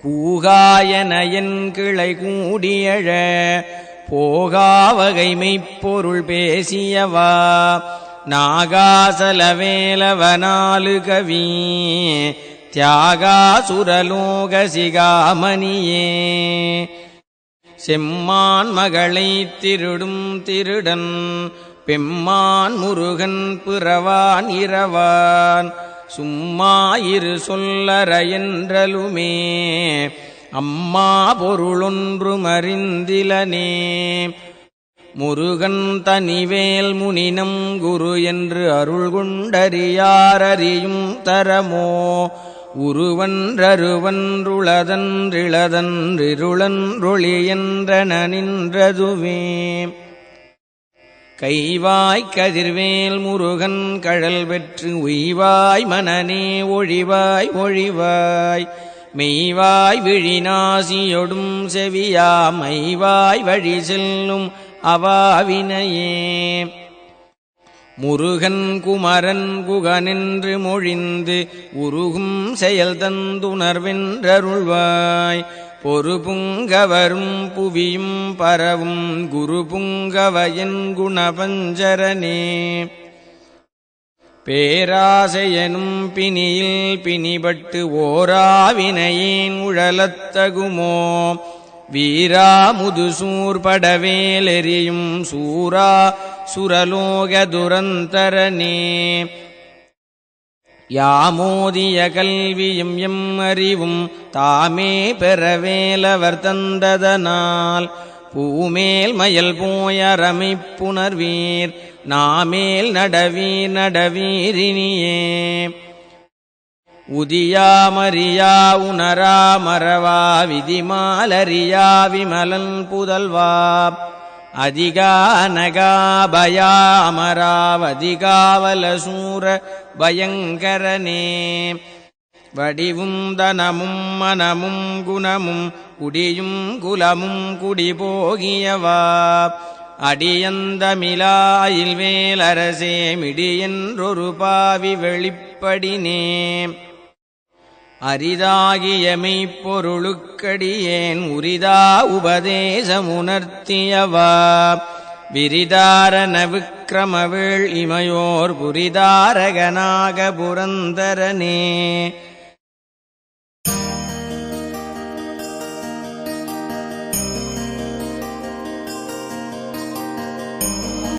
கூகாயனையன் கிளை கூடியழ போகாவகைமைப்பொருள் பேசியவா நாகாசலவேலவனாலு கவி தியாகாசுரலோக சிகாமணியே. செம்மான் மகளை திருடும் திருடன் பெம்மான் முருகன் பிறவான் இரவான். சும்மா இரு சொல்லற என்றலுமே அம்மா பொருளொன்று மறிந்திலனே. முருகன் தனிவேல் முனினம் குரு என்று அருள் கொண்டறியாரறியும் தரமோ. உருவன்றருவன்றுளதன்றிளதன்றிருளன்றொளி என்றன நின்றதுவே கைவாய் கதிர்வேல் முருகன் கழல் வெற்று உய்வாய் மனநே ஒழிவாய் ஒழிவாய். மெய்வாய் விழிநாசியொடும் செவியா மைவாய் வழி செல்லும் அவாவினையே. முருகன் குமரன் குகனின்று மொழிந்து உருகும் செயல் தந்துணர்வென்றருள்வாய். பொறுபுங்கவரும் புவியும் பரவும் குரு புங்கவயன் குணபஞ்சரனே. பேராசையனும் பிணியில் பிணிபட்டு ஓராவினையின் உழலத்தகுமோ. வீரா முதுசூர் சூரா சுரலோக துரந்தரனே. யாமோதிய கல்வியும் எம் அறிவும் தாமே பெறவேலவர் தந்ததனால். பூமேல் மயல் போயரமைப்புணர்வீர் நாமேல் நடவீர் நடவீரினியே உதியாமறியா உணரா மறவா விதிமாலறியா விமலன் புதல்வா. அதிகானகாபயாமராவதிகாவலசூர பயங்கரனே. வடிவும் தனமும் மனமும் குணமும் குடியும் குலமும் குடி போகியவா அடியந்தமிலாயில் வேலரசே மிடியென்றொரு பாவி வெளிப்படினே. அரிதாகிய மெய்ப்பொருளுக்கடியேன் உரிதா உபதேசமுணர்த்தியவா. விரிதாரன விக்கிரமவேள் இமையோர் புரிதாரகனாக புரந்தரனே.